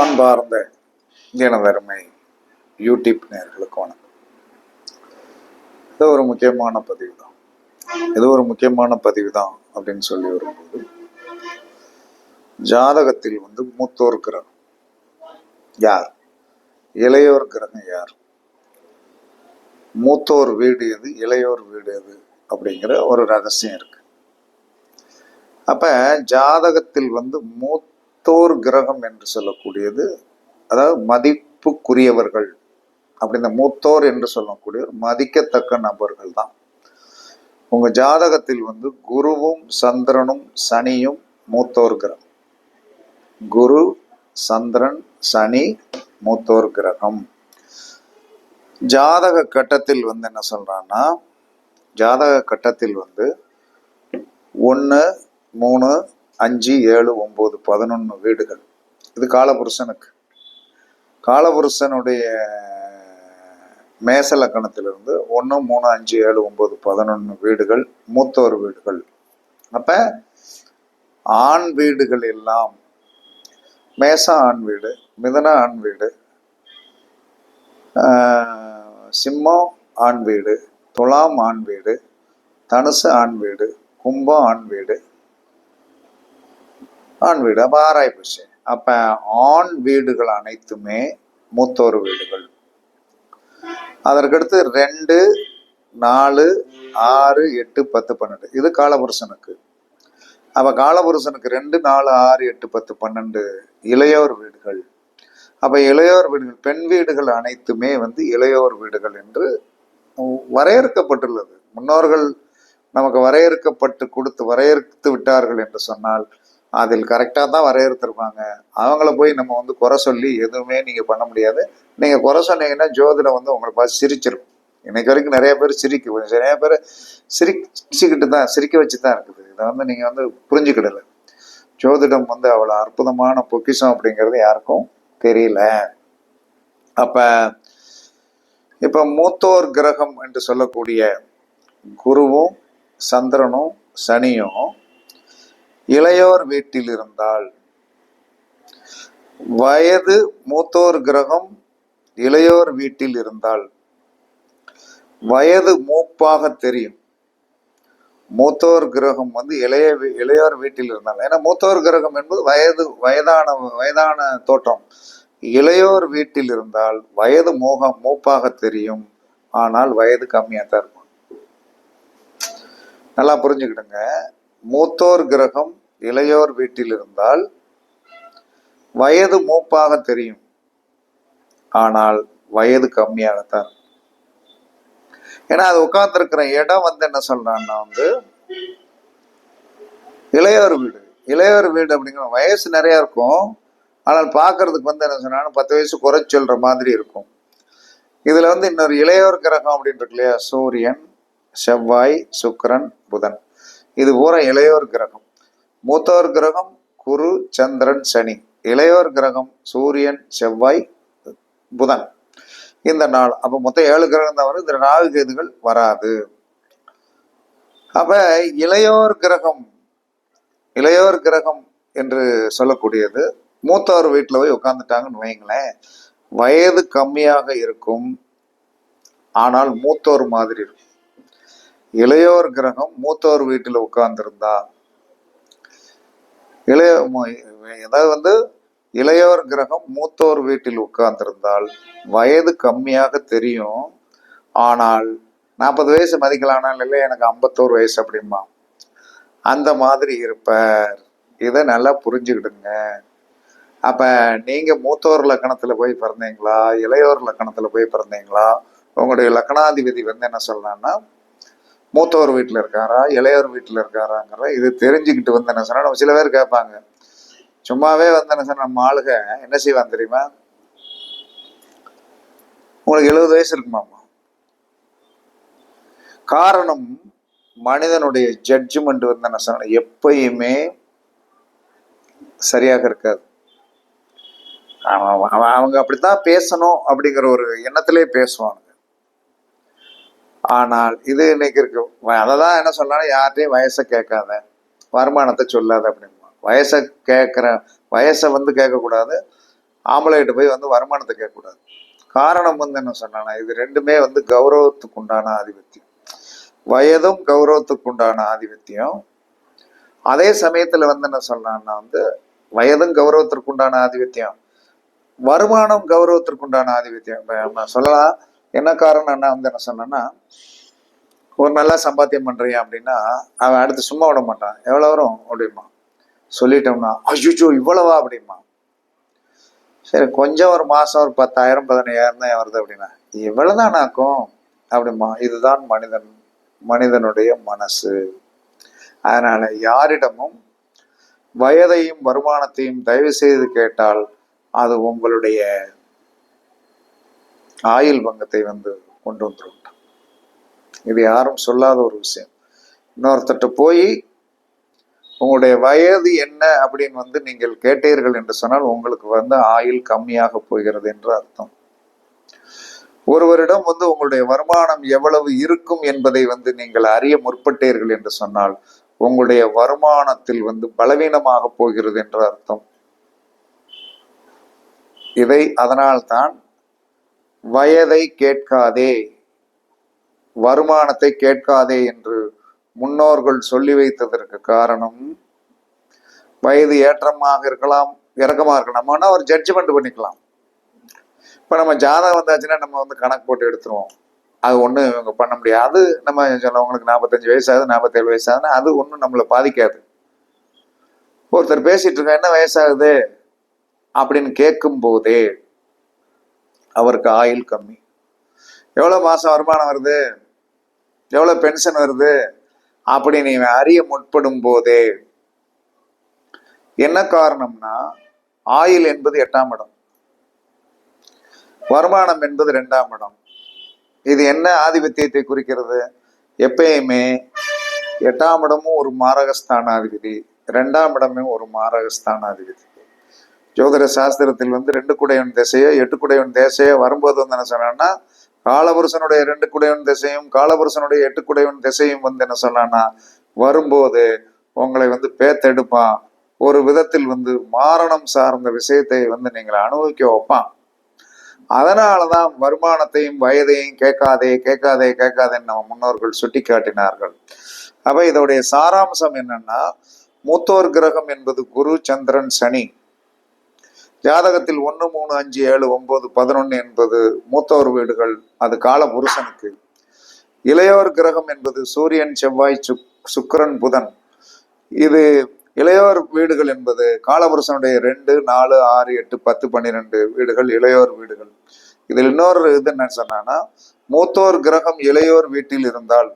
அன்பார்ந்த தினதருமை யூடியூப் நேர்களுக்கு வணக்கம். இது ஒரு முக்கியமான பதிவு தான் இது ஒரு முக்கியமான பதிவு தான் அப்படின்னு சொல்லி வரும்போது ஜாதகத்தில் வந்து மூத்தோர் கிரகம். யார்? இளையோர் கிரகம் யார்? மூத்தோர் வீடு எது இளையோர் வீடு எது அப்படிங்கிற ஒரு ரகசியம் இருக்கு. அப்ப ஜாதகத்தில் வந்து மூத்தோர் கிரகம் என்று சொல்லக்கூடியது அதாவது மதிப்புக்குரியவர்கள் அப்படி இந்த மூத்தோர் என்று சொல்லக்கூடிய மதிக்கத்தக்க நபர்கள் தான். உங்கள் ஜாதகத்தில் வந்து குருவும் சந்திரனும் சனியும் மூத்தோர் கிரகம். குரு சந்திரன் சனி மூத்தோர் கிரகம். ஜாதக கட்டத்தில் வந்து என்ன சொல்கிறான்னா ஜாதக கட்டத்தில் வந்து ஒன்று மூணு அஞ்சு ஏழு ஒம்பது பதினொன்று வீடுகள். இது காலபுருஷனுக்கு. காலபுருஷனுடைய மேச லக்கணத்திலிருந்து ஒன்று மூணு அஞ்சு ஏழு ஒம்பது பதினொன்று வீடுகள் மூத்தோர் வீடுகள். அப்போ ஆண் வீடுகள் எல்லாம் மேச ஆண் வீடு மிதன ஆண் வீடு சிம்மம் ஆண் வீடு துலாம் ஆண் வீடு தனுசு ஆண் வீடு கும்பம் ஆண் வீடு ஆண் வீடு அப்போ ஆறாய் போச்சு. அப்போ ஆண் வீடுகள் அனைத்துமே மூத்தோர் வீடுகள். அதற்கடுத்து ரெண்டு நாலு ஆறு எட்டு பத்து பன்னெண்டு. இது காலபுருஷனுக்கு. அப்போ காலபுருஷனுக்கு ரெண்டு நாலு ஆறு எட்டு பத்து பன்னெண்டு இளையோர் வீடுகள். அப்போ இளையோர் வீடுகள் பெண் வீடுகள் அனைத்துமே வந்து இளையோர் வீடுகள் என்று வரையறுக்கப்பட்டுள்ளது. முன்னோர்கள் நமக்கு வரையறுக்கப்பட்டு கொடுத்து வரையறுத்து விட்டார்கள் என்று சொன்னால் அதில் கரெக்டாக தான் வரையறுத்திருப்பாங்க. அவங்கள போய் நம்ம வந்து குறை சொல்லி எதுவுமே நீங்கள் பண்ண முடியாது. நீங்கள் குறை சொன்னீங்கன்னா ஜோதிடம் வந்து உங்களை பார்த்து சிரிச்சிடும் இன்னைக்கு வரைக்கும் நிறைய பேர் சிரிக்கு. நிறைய பேர் சிரிச்சுக்கிட்டு தான் சிரிக்க வச்சு தான் இருக்குது. இதை வந்து நீங்கள் வந்து புரிஞ்சுக்கிடல. ஜோதிடம் வந்து அவ்வளோ அற்புதமான பொக்கிஷம் அப்படிங்கிறது யாருக்கும் தெரியல. அப்போ இப்போ மூத்தோர் கிரகம் என்று சொல்லக்கூடிய குருவும் சந்திரனும் சனியும் இளையோர் வீட்டில் இருந்தால் வயது மூத்தோர் கிரகம் இளையோர் வீட்டில் இருந்தால் வயது மூப்பாக தெரியும். மூத்தோர் கிரகம் வந்து இளைய வீ- இளையோர் வீட்டில் இருந்தால் ஏன்னா மூத்தோர் கிரகம் என்பது வயது வயதான வயதான தோற்றம். இளையோர் வீட்டில் இருந்தால் வயது மோகம் மூப்பாக தெரியும். ஆனால் வயது கம்மியாக தான் இருக்கும். நல்லா புரிஞ்சுக்கிடுங்க. மூத்தோர் கிரகம் இளையோர் வீட்டில் இருந்தால் வயது மூப்பாக தெரியும். ஆனால் வயது கம்மியாகத்தான். ஏன்னா அது உட்கார்ந்துருக்கிற இடம் வந்து என்ன சொல்றான்னா வந்து இளையோர் வீடு. இளையோர் வீடு அப்படிங்கிற வயசு நிறைய இருக்கும். ஆனால் பார்க்கறதுக்கு வந்து என்ன சொன்னாலும் பத்து வயசு குறைச்சு சொல்ற மாதிரி இருக்கும். இதுல வந்து இன்னொரு இளையோர் கிரகம் அப்படின்னு இருக்கு இல்லையா? சூரியன் செவ்வாய் சுக்கிரன் புதன். இது பூரா இளையோர் கிரகம். மூத்தோர் கிரகம் குரு சந்திரன் சனி. இளையோர் கிரகம் சூரியன் செவ்வாய் புதன். இந்த நாள். அப்போ மொத்தம் ஏழு கிரகம் தான் வரும். இந்த நாலு கேதுகள் வராது. அப்ப இளையோர் கிரகம் இளையோர் கிரகம் என்று சொல்லக்கூடியது மூத்தோர் வீட்டில் போய் உட்காந்துட்டாங்கன்னு வைங்களேன். வயது கம்மியாக இருக்கும். ஆனால் மூத்தோர் மாதிரி இருக்கும். இளையோர் கிரகம் மூத்தோர் வீட்டில் உட்கார்ந்துருந்தா. இளைய அதாவது வந்து இளையோர் கிரகம் மூத்தோர் வீட்டில் உட்கார்ந்திருந்தால் வயது கம்மியாக தெரியும். ஆனால் நாற்பது வயசு மதிக்கலானால் இல்லை எனக்கு ஐம்பத்தோரு வயசு அப்படிமா அந்த மாதிரி இருப்பார். இதை நல்லா புரிஞ்சுக்கிடுங்க. அப்போ நீங்கள் மூத்தோர் லக்கணத்தில் போய் பிறந்தீங்களா? இளையோர் லக்கணத்தில் போய் பிறந்தீங்களா? உங்களுடைய லக்கணாதிபதி வந்து என்ன சொல்லலான்னா மூத்தவர் வீட்டில் இருக்காரா இளையவர் வீட்டில் இருக்காராங்கிற இது தெரிஞ்சுக்கிட்டு வந்து என்ன சொன்னால் நம்ம சில பேர் கேட்பாங்க. சும்மாவே வந்து என்ன சொன்ன நம்ம ஆளுக என்ன செய்வான் தெரியுமா? உங்களுக்கு எழுபது வயசு இருக்குமாம்மா காரணம் மனிதனுடைய ஜட்ஜ்மெண்ட் வந்து என்ன சொன்ன எப்பயுமே சரியாக இருக்காது. அவன் அவங்க அப்படித்தான் பேசணும் அப்படிங்கிற ஒரு எண்ணத்திலே பேசுவானுங்க. ஆனால் இது இன்னைக்கு இருக்கு. அதை தான் என்ன சொன்னாலும் யார்கிட்டையும் வயசை கேட்காத வருமானத்தை சொல்லாத அப்படிம்பா வயசை கேட்குற வயசை வந்து கேட்கக்கூடாது. ஆம்பளைகிட்ட போய் வந்து வருமானத்தை கேட்கக்கூடாது. காரணம் வந்து என்ன சொன்னானா இது ரெண்டுமே வந்து கௌரவத்துக்கு உண்டான ஆதிபத்தியம். வயதும் கௌரவத்துக்கு உண்டான ஆதிபத்தியம். அதே சமயத்துல வந்து என்ன சொன்னான்னா வந்து வயதும் கௌரவத்திற்கு உண்டான ஆதிபத்தியம். வருமானம் கௌரவத்திற்கு உண்டான ஆதிபத்தியம். நம்ம சொல்லலாம் என்ன காரணம் என்ன வந்து என்ன சொன்னேன்னா ஒரு நல்லா சம்பாத்தியம் பண்ணுறியா அப்படின்னா அவன் அடுத்து சும்மா விட மாட்டான். எவ்வளோ வரும்? அப்படிமா சொல்லிட்டோம்னா. அய்யோ இவ்வளவா? அப்படிமா சரி கொஞ்சம் ஒரு மாதம் ஒரு பத்தாயிரம் பதினையாயிரம் தான் வருது அப்படின்னா இவ்வளோதான் ஆக்கும்? அப்படிமா இதுதான் மனிதன் மனிதனுடைய மனசு. அதனால் யாரிடமும் வயதையும் வருமானத்தையும் தயவு செய்து கேட்டால் அது உங்களுடைய ஆயுள் பங்கத்தை வந்து கொண்டு வந்துடும் இது யாரும் சொல்லாத ஒரு விஷயம். இன்னொருத்தட்ட போய் உங்களுடைய வயது என்ன? அப்படின்னு வந்து நீங்கள் கேட்டீர்கள் என்று சொன்னால் உங்களுக்கு வந்து ஆயுள் கம்மியாக போகிறது என்று அர்த்தம். ஒருவரிடம் வந்து உங்களுடைய வருமானம் எவ்வளவு இருக்கும் என்பதை வந்து நீங்கள் அறிய முற்பட்டீர்கள் என்று சொன்னால் உங்களுடைய வருமானத்தில் வந்து பலவீனமாக போகிறது என்று அர்த்தம். இதை அதனால்தான் வயதை கேட்காதே வருமானத்தை கேட்காதே என்று முன்னோர்கள் சொல்லி வைத்ததற்கு காரணம் வயது ஏற்றமாக இருக்கலாம் இறக்கமாக இருக்கலாம். நம்ம ஒரு ஜட்ஜ்மெண்ட் பண்ணிக்கலாம். இப்போ நம்ம ஜாதகம் வந்தாச்சுன்னா நம்ம வந்து கணக்கு போட்டு எடுத்துருவோம். அது ஒன்றும் இவங்க பண்ண முடியாது. நம்ம சொல்லுவங்களுக்கு நாற்பத்தஞ்சு வயசாகுது நாற்பத்தேழு வயசாகுதுன்னா அது ஒன்றும் நம்மளை பாதிக்காது. ஒருத்தர் பேசிகிட்டு இருக்க என்ன வயசாகுது? அப்படின்னு கேட்கும் போதே அவருக்கு ஆயுள் கம்மி. எவ்வளோ மாதம் வருமானம் வருது? எவ்வளோ பென்ஷன் வருது? அப்படி நீ அறிய முற்படும் போதே என்ன காரணம்னா ஆயுள் என்பது எட்டாம் இடம். வருமானம் என்பது ரெண்டாம் இடம். இது என்ன ஆதிபத்தியத்தை குறிக்கிறது? எப்பயுமே எட்டாம் இடமும் ஒரு மாரகஸ்தானாதிபதி ரெண்டாம் இடமும் ஒரு மாரகஸ்தானாதிபதி. ஜோதிட சாஸ்திரத்தில் வந்து ரெண்டு குடையன் திசையோ எட்டு குடையன் திசையோ வரும்போது வந்து என்ன சொன்னான்னா காலபுருஷனுடைய ரெண்டு குடையன் திசையும் காலபுருஷனுடைய எட்டு குடையன் திசையும் வந்து என்ன சொன்னான்னா வரும்போது உங்களை வந்து பேத்தெடுப்பான். ஒரு விதத்தில் வந்து மாரணம் சார்ந்த விஷயத்தை வந்து நீங்கள் அனுபவிக்க வைப்பான். அதனாலதான் வருமானத்தையும் வயதையும் கேட்காதே கேட்காதே கேட்காதேன்னு நம்ம முன்னோர்கள் சுட்டி காட்டினார்கள் அப்ப இதோடைய சாராம்சம் என்னன்னா மூத்தோர் கிரகம் என்பது குரு சந்திரன் சனி. ஜாதகத்தில் ஒன்று மூணு அஞ்சு ஏழு ஒன்பது பதினொன்று என்பது மூத்தோர் வீடுகள் அது கால புருஷனுக்கு இளையோர் கிரகம் என்பது சூரியன் செவ்வாய் சுக் சுக்கிரன் புதன். இது இளையோர் வீடுகள் என்பது காலபுருஷனுடைய ரெண்டு நாலு ஆறு எட்டு பத்து பன்னிரெண்டு வீடுகள் இளையோர் வீடுகள். இதில் இன்னொரு இது என்ன சொன்னான்னா மூத்தோர் கிரகம் இளையோர் வீட்டில் இருந்தால்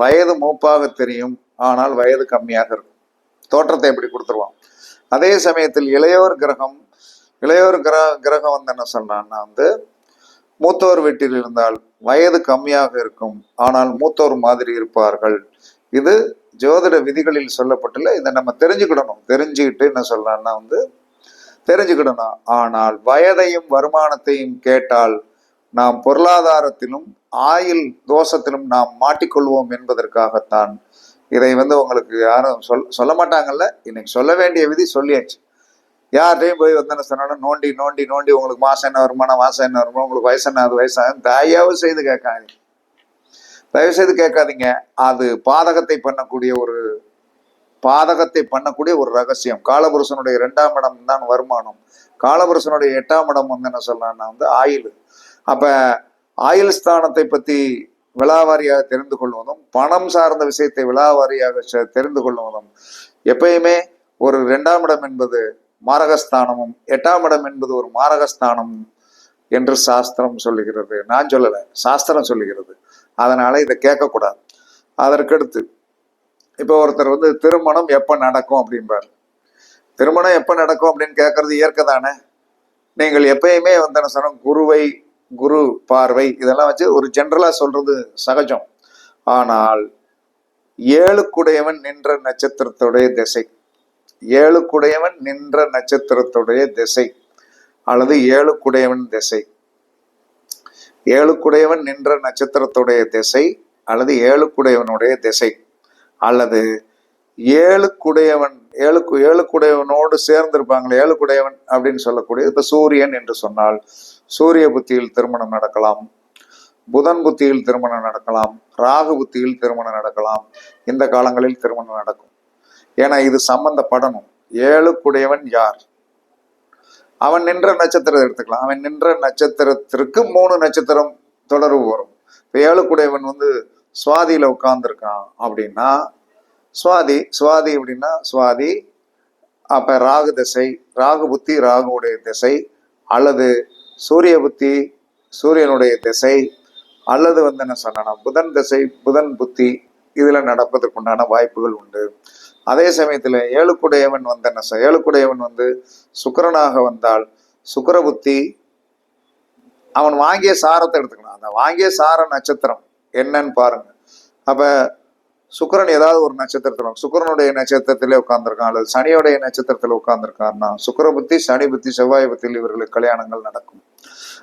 வயது மூப்பாக தெரியும் ஆனால் வயது கம்மியாக இருக்கும். தோற்றத்தை எப்படி கொடுத்துருவான். அதே சமயத்தில் இளையோர் கிரகம் இளையோர் கிர கிரகம் வந்து என்ன சொல்றான்னா வந்து மூத்தோர் வீட்டில் இருந்தால் வயது கம்மியாக இருக்கும். ஆனால் மூத்தோர் மாதிரி இருப்பார்கள். இது ஜோதிட விதிகளில் சொல்லப்பட்டுள்ள இதை நம்ம தெரிஞ்சுக்கிடணும். தெரிஞ்சுக்கிட்டு என்ன சொல்றான்னா வந்து தெரிஞ்சுக்கிடணும். ஆனால் வயதையும் வருமானத்தையும் கேட்டால் நாம் பொருளாதாரத்திலும் ஆயுள் தோஷத்திலும் நாம் மாட்டிக்கொள்வோம் என்பதற்காகத்தான். இதை வந்து உங்களுக்கு யாரும் சொல் சொல்ல மாட்டாங்கல்ல. இன்னைக்கு சொல்ல வேண்டிய விதி சொல்லியாச்சு. யார்கிட்டையும் போய் வந்து என்ன நோண்டி நோண்டி நோண்டி உங்களுக்கு மாசம் என்ன வருமானம் மாசம் என்ன வருமானம் உங்களுக்கு வயசு என்ன அது வயசாக தயவு செய்து கேட்காதீங்க. தயவு செய்து கேட்காதீங்க. அது பாதகத்தை பண்ணக்கூடிய ஒரு பாதகத்தை பண்ணக்கூடிய ஒரு ரகசியம். காலபுருஷனுடைய இரண்டாம் இடம் தான் வருமானம். காலபுருஷனுடைய எட்டாம் இடம் வந்து என்ன சொல்லலாம்னா வந்து ஆயுள். அப்ப ஆயுள் ஸ்தானத்தை பத்தி விழாவாரியாக தெரிந்து கொள்வதும் பணம் சார்ந்த விஷயத்தை விழாவாரியாக தெரிந்து கொள்வதும் எப்பயுமே ஒரு இரண்டாம் இடம் என்பது மாரகஸ்தானமும் எட்டாம் இடம் என்பது ஒரு மாரகஸ்தானம் என்று சாஸ்திரம் சொல்லுகிறது. நான் சொல்லலை சாஸ்திரம் சொல்லுகிறது. அதனால இதை கேட்கக்கூடாது. அதற்கடுத்து இப்போ ஒருத்தர் வந்து திருமணம் எப்போ நடக்கும்? அப்படிம்பார். திருமணம் எப்போ நடக்கும்? அப்படின்னு கேட்கறது இயற்கை தானே. நீங்கள் எப்பயுமே வந்து என்ன சொன்ன குருவை குரு பார்வை இதெல்லாம் வச்சு ஒரு ஜென்ரலாக சொல்றது சகஜம். ஆனால் ஏழுக்குடையவன் நின்ற நட்சத்திரத்துடைய திசை. ஏழுக்குடையவன் நின்ற நட்சத்திரத்துடைய திசை அல்லது ஏழுக்குடையவன் திசை. ஏழுக்குடையவன் நின்ற நட்சத்திரத்துடைய திசை அல்லது ஏழுக்குடையவனுடைய திசை. அல்லது ஏழுக்குடையவன் ஏழுக்கு ஏழுக்குடையவனோடு சேர்ந்திருப்பாங்களே ஏழுக்குடையவன் அப்படின்னு சொல்லக்கூடிய இப்போ சூரியன் என்று சொன்னால் சூரிய புத்தியில் திருமணம் நடக்கலாம் புதன் புத்தியில் திருமணம் நடக்கலாம் ராகு புத்தியில் திருமணம் நடக்கலாம் இந்த காலங்களில் திருமணம் நடக்கும். ஏன்னா இது சம்பந்தப்படணும். ஏழுக்குடையவன் யார்? அவன் நின்ற நட்சத்திரத்தை எடுத்துக்கலாம். அவன் நின்ற நட்சத்திரத்திற்கு மூணு நட்சத்திரம் தொடர்பு வரும். இப்போ ஏழுக்குடையவன் வந்து சுவாதியில உட்கார்ந்துருக்கான் அப்படின்னா சுவாதி சுவாதி அப்படின்னா சுவாதி அப்ப ராகு திசை ராகு புத்தி ராகுவுடைய திசை அல்லது சூரிய புத்தி சூரியனுடைய திசை அல்லது வந்து என்ன சொன்னா புதன் திசை புதன் புத்தி இதுல நடப்பதற்குண்டான வாய்ப்புகள் உண்டு. அதே சமயத்துல ஏழுக்குடையவன் வந்த என்ன ஏழுக்குடையவன் வந்து சுக்கரனாக வந்தால் சுக்கிர புத்தி அவன் வாங்கிய சாரத்தை எடுத்துக்கணும். அந்த வாங்கிய சார நட்சத்திரம் என்னன்னு பாருங்க. அப்ப சுக்கரன் ஏதாவது ஒரு நட்சத்திரத்துல சுக்கரனுடைய நட்சத்திரத்திலே உட்கார்ந்துருக்கான் அல்லது சனியோடைய நட்சத்திரத்துல உட்கார்ந்துருக்கான்னா சுக்கர புத்தி சனி புத்தி செவ்வாய் புத்தியில் இவர்களுக்கு கல்யாணங்கள் நடக்கும்.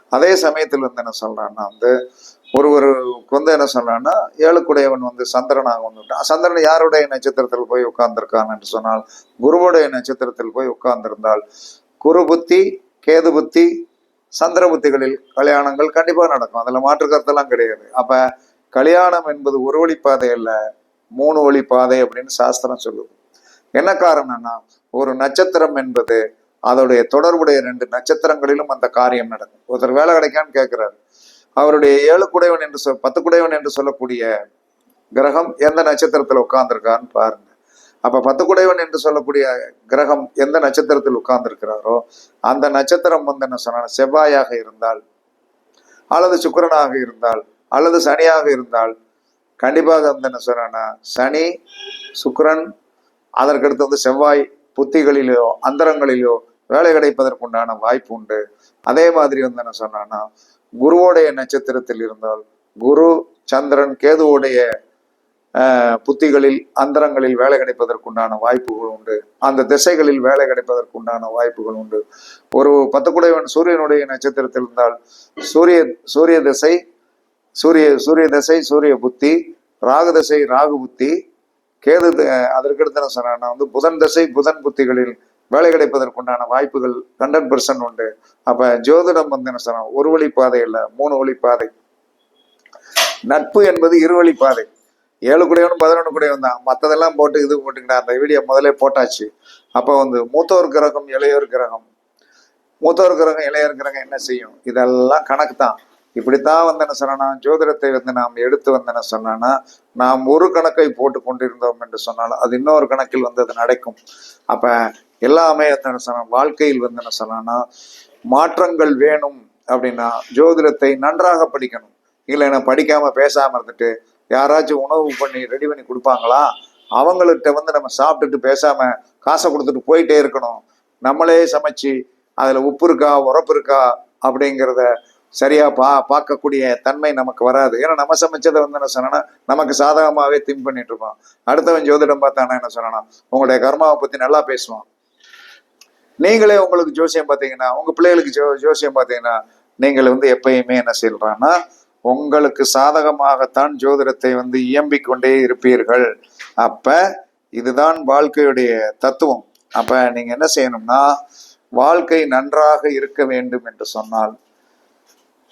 அதே சமயத்தில் வந்து என்ன சொல்றான்னா வந்து ஒருவருக்கு வந்து என்ன சொன்னான்னா ஏழுக்குடையவன் வந்து சந்திரனாக வந்துட்டான். சந்திரன் யாருடைய நட்சத்திரத்தில் போய் உட்கார்ந்துருக்கான் என்று சொன்னால் குருவுடைய நட்சத்திரத்தில் போய் உட்கார்ந்திருந்தால் குரு புத்தி கேது புத்தி சந்திர புத்திகளில் கல்யாணங்கள் கண்டிப்பாக நடக்கும். அதில் மாற்று கருத்தெல்லாம் கிடையாது. அப்போ கல்யாணம் என்பது ஒரு வழி பாதை அல்ல மூணு வழி பாதை அப்படின்னு சாஸ்திரம் சொல்லுது. என்ன காரணம்னா ஒரு நட்சத்திரம் என்பது அதோடைய தொடர்புடைய ரெண்டு நட்சத்திரங்களிலும் அந்த காரியம் நடக்கும். ஒருத்தர் வேலை கிடைக்கான்னு கேட்குறாரு அவருடைய ஏழு குடைவன் என்று சொல் பத்து குடைவன் என்று சொல்லக்கூடிய கிரகம் எந்த நட்சத்திரத்தில் உட்கார்ந்துருக்கான்னு பாருங்க. அப்ப பத்து குடைவன் என்று சொல்லக்கூடிய கிரகம் எந்த நட்சத்திரத்தில் உட்கார்ந்திருக்கிறாரோ அந்த நட்சத்திரம் வந்து என்ன சொன்னா செவ்வாயாக இருந்தால் அல்லது சுக்கரனாக இருந்தால் அல்லது சனியாக இருந்தால் கண்டிப்பாக வந்து என்ன சொன்னா சனி சுக்கரன் அதற்கடுத்து வந்து செவ்வாய் புத்திகளிலோ அந்தரங்களிலோ வேலை கிடைப்பதற்குண்டான வாய்ப்பு உண்டு. அதே மாதிரி வந்து என்ன சொன்னான்னா குருவோடைய நட்சத்திரத்தில் இருந்தால் குரு சந்திரன் கேதுவோடைய புத்திகளில் அந்தரங்களில் வேலை கிடைப்பதற்குண்டான வாய்ப்புகள் உண்டு. அந்த திசைகளில் வேலை கிடைப்பதற்குண்டான வாய்ப்புகள் உண்டு. ஒரு பத்துக்குடையவன் சூரியனுடைய நட்சத்திரத்தில் இருந்தால் சூரிய சூரிய திசை சூரிய சூரிய திசை சூரிய புத்தி ராகு திசை ராகு புத்தி கேது த- அதற்கடுத்து நான் வந்து புதன் திசை புதன் புத்திகளில் வேலை கிடைப்பதற்குண்டான வாய்ப்புகள் ஹண்ட்ரட் பர்சன்ட் உண்டு. அப்ப ஜோதிடம் வந்து என்ன சொன்னா ஒரு வழி பாதை இல்ல மூணு வழி பாதை. நட்பு என்பது இருவழி பாதை. ஏழு குடையவனும் பதினொன்று குடையவன் தான். மற்றதெல்லாம் போட்டு இது போட்டுக்கிட்டா அந்த வீடியோ முதல்ல போட்டாச்சு. அப்போ வந்து மூத்தோர் கிரகம் இளையோர் கிரகம். மூத்தோர் கிரகம் இளையோர் கிரகம் என்ன செய்யும்? இதெல்லாம் கணக்கு தான். இப்படித்தான் வந்து என்ன சொன்னா ஜோதிடத்தை வந்து நாம் எடுத்து வந்து என்ன சொன்னா நாம் ஒரு கணக்கை போட்டு கொண்டிருந்தோம் என்று சொன்னாலும் அது இன்னொரு கணக்கில் வந்து அது நடக்கும். அப்ப எல்லாமே வந்து என்ன வாழ்க்கையில் வந்து என்ன மாற்றங்கள் வேணும் அப்படின்னா ஜோதிடத்தை நன்றாக படிக்கணும். இல்லைன்னா படிக்காம பேசாம இருந்துட்டு யாராச்சும் உணவு பண்ணி ரெடி பண்ணி கொடுப்பாங்களா? அவங்கள்ட்ட வந்து நம்ம சாப்பிட்டுட்டு பேசாம காசை கொடுத்துட்டு போயிட்டே இருக்கணும். நம்மளே சமைச்சு அதுல உப்பு இருக்கா உரப்பு இருக்கா அப்படிங்கிறத சரியா பா பார்க்கக்கூடிய தன்மை நமக்கு வராது. ஏன்னா நம்ம சமைச்சதை வந்து என்ன சொன்னா நமக்கு சாதகமாகவே திங்க் பண்ணிட்டு இருப்போம் அடுத்தவன் ஜோதிடம் பார்த்தானா என்ன சொன்னா உங்களுடைய கர்மாவை பத்தி நல்லா பேசுவான். நீங்களே உங்களுக்கு ஜோசியம் பார்த்தீங்கன்னா உங்க பிள்ளைகளுக்கு ஜோ ஜோசியம் பார்த்தீங்கன்னா நீங்கள் வந்து எப்பயுமே என்ன செய்யறான்னா உங்களுக்கு சாதகமாகத்தான் ஜோதிடத்தை வந்து இயம்பிக் கொண்டே இருப்பீர்கள். அப்ப இதுதான் வாழ்க்கையுடைய தத்துவம். அப்ப நீங்க என்ன செய்யணும்னா வாழ்க்கை நன்றாக இருக்க வேண்டும் என்று சொன்னால்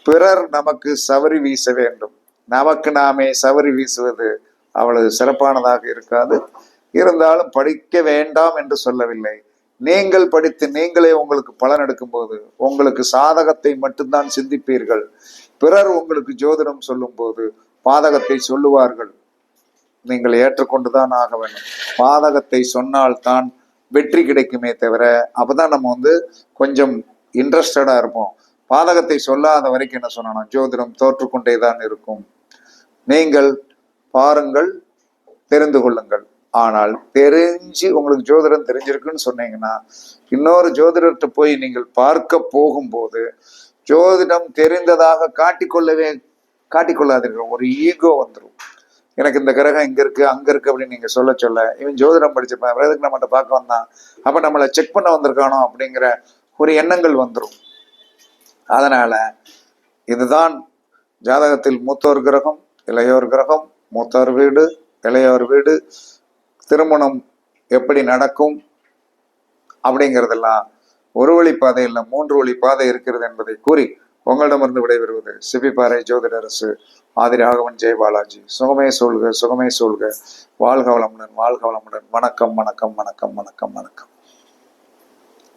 பிறர் நமக்கு சவரி வீச வேண்டும். நமக்கு நாமே சவரி வீசுவது அவ்வளவு சிறப்பானதாக இருக்காது. இருந்தாலும் படிக்க வேண்டாம் என்று சொல்லவில்லை. நீங்கள் படித்து நீங்களே உங்களுக்கு பலன் எடுக்கும்போது உங்களுக்கு சாதகத்தை மட்டும்தான் சிந்திப்பீர்கள். பிறர் உங்களுக்கு ஜோதிடம் சொல்லும்போது பாதகத்தை சொல்லுவார்கள். நீங்கள் ஏற்றுக்கொண்டுதான் ஆக வேண்டும். பாதகத்தை சொன்னால்தான் வெற்றி கிடைக்குமே தவிர அப்பதான் நம்ம வந்து கொஞ்சம் இன்ட்ரெஸ்டடா இருப்போம். பாதகத்தை சொல்லாத வரைக்கும் என்ன சொல்லணும்? ஜோதிடம் தோற்றுக்கொண்டே தான் இருக்கும். நீங்கள் பாருங்கள் தெரிந்து கொள்ளுங்கள். ஆனால் தெரிஞ்சு உங்களுக்கு ஜோதிடம் தெரிஞ்சிருக்குன்னு சொன்னீங்கன்னா இன்னொரு ஜோதிடர்கிட்ட போய் நீங்கள் பார்க்க போகும்போது ஜோதிடம் தெரிந்ததாக காட்டிக்கொள்ளவே காட்டிக்கொள்ளாதீர்கள். ஒரு ஈகோ வந்துடும் எனக்கு இந்த கிரகம் இங்க இருக்கு அங்க இருக்கு அப்படின்னு நீங்க சொல்ல சொல்ல இவன் ஜோதிடம் படிச்சிருப்பான் எதுக்கு நம்மகிட்ட பார்க்க வந்தான்? அப்ப நம்மளை செக் பண்ண வந்திருக்கானோ அப்படிங்கிற ஒரு எண்ணங்கள் வந்துடும் அதனால இதுதான் ஜாதகத்தில் மூத்தோர் கிரகம் இளையோர் கிரகம் மூத்தோர் வீடு இளையோர் வீடு திருமணம் எப்படி நடக்கும் அப்படிங்கிறதெல்லாம் ஒரு வழி பாதை இல்லை மூன்று வழி பாதை இருக்கிறது என்பதை கூறி உங்களிடமிருந்து விடைபெறுவது சிபிபாறை ஜோதிடரசு ஆதிரி ராகவன் ஜெயபாலாஜி சுகமே சொல்க சுகமே சொல்க வாழ்க வளமுடன் வாழ்க வளமுடன். வணக்கம் வணக்கம் வணக்கம் வணக்கம் வணக்கம்.